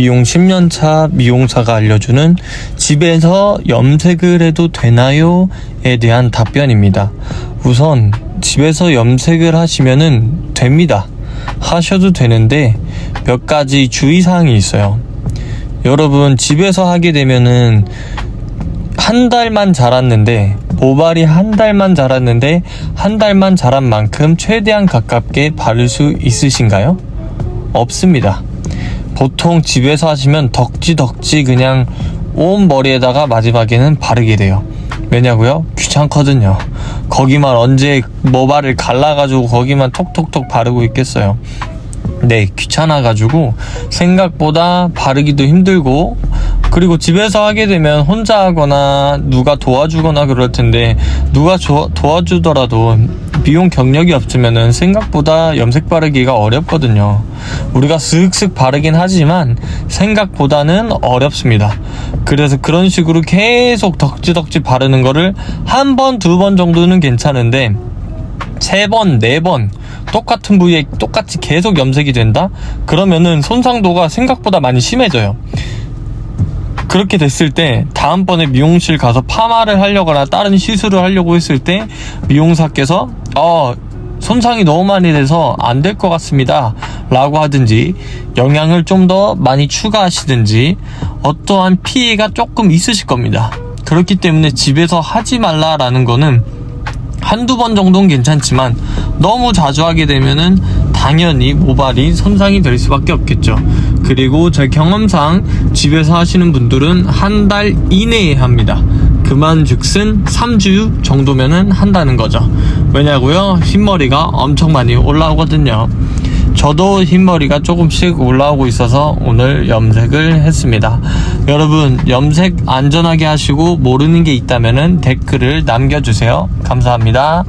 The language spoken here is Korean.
미용 10년차 미용사가 알려주는 집에서 염색을 해도 되나요?에 대한 답변입니다. 우선 집에서 염색을 하시면은 됩니다. 하셔도 되는데 몇 가지 주의사항이 있어요. 여러분 집에서 하게 되면은 한 달만 자랐는데 모발이 한 달만 자랐는데 한 달만 자란 만큼 최대한 가깝게 바를 수 있으신가요? 없습니다. 보통 집에서 하시면 덕지덕지 그냥 온 머리에다가 마지막에는 바르게 돼요. 왜냐고요? 귀찮거든요. 거기만 언제 모발을 갈라가지고 거기만 톡톡톡 바르고 있겠어요. 네, 귀찮아가지고 생각보다 바르기도 힘들고 그리고 집에서 하게 되면 혼자 하거나 누가 도와주거나 그럴 텐데 누가 조- 도와주더라도 미용 경력이 없으면은 생각보다 염색 바르기가 어렵거든요. 우리가 슥슥 바르긴 하지만 생각보다는 어렵습니다. 그래서 그런 식으로 계속 덕지덕지 바르는 거를 한 번, 두 번 정도는 괜찮은데 세 번, 네 번 똑같은 부위에 똑같이 계속 염색이 된다? 그러면은 손상도가 생각보다 많이 심해져요. 그렇게 됐을 때 다음번에 미용실 가서 파마를 하려거나 다른 시술을 하려고 했을 때 미용사께서 어 손상이 너무 많이 돼서 안 될 것 같습니다. 라고 하든지 영양을 좀 더 많이 추가하시든지 어떠한 피해가 조금 있으실 겁니다. 그렇기 때문에 집에서 하지 말라라는 거는 한두 번 정도는 괜찮지만 너무 자주 하게 되면은 당연히 모발이 손상이 될 수밖에 없겠죠. 그리고 제 경험상 집에서 하시는 분들은 한 달 이내에 합니다. 그만 즉슨 3주 정도면은 한다는 거죠. 왜냐고요? 흰머리가 엄청 많이 올라오거든요. 저도 흰머리가 조금씩 올라오고 있어서 오늘 염색을 했습니다. 여러분, 염색 안전하게 하시고 모르는 게 있다면 댓글을 남겨주세요. 감사합니다.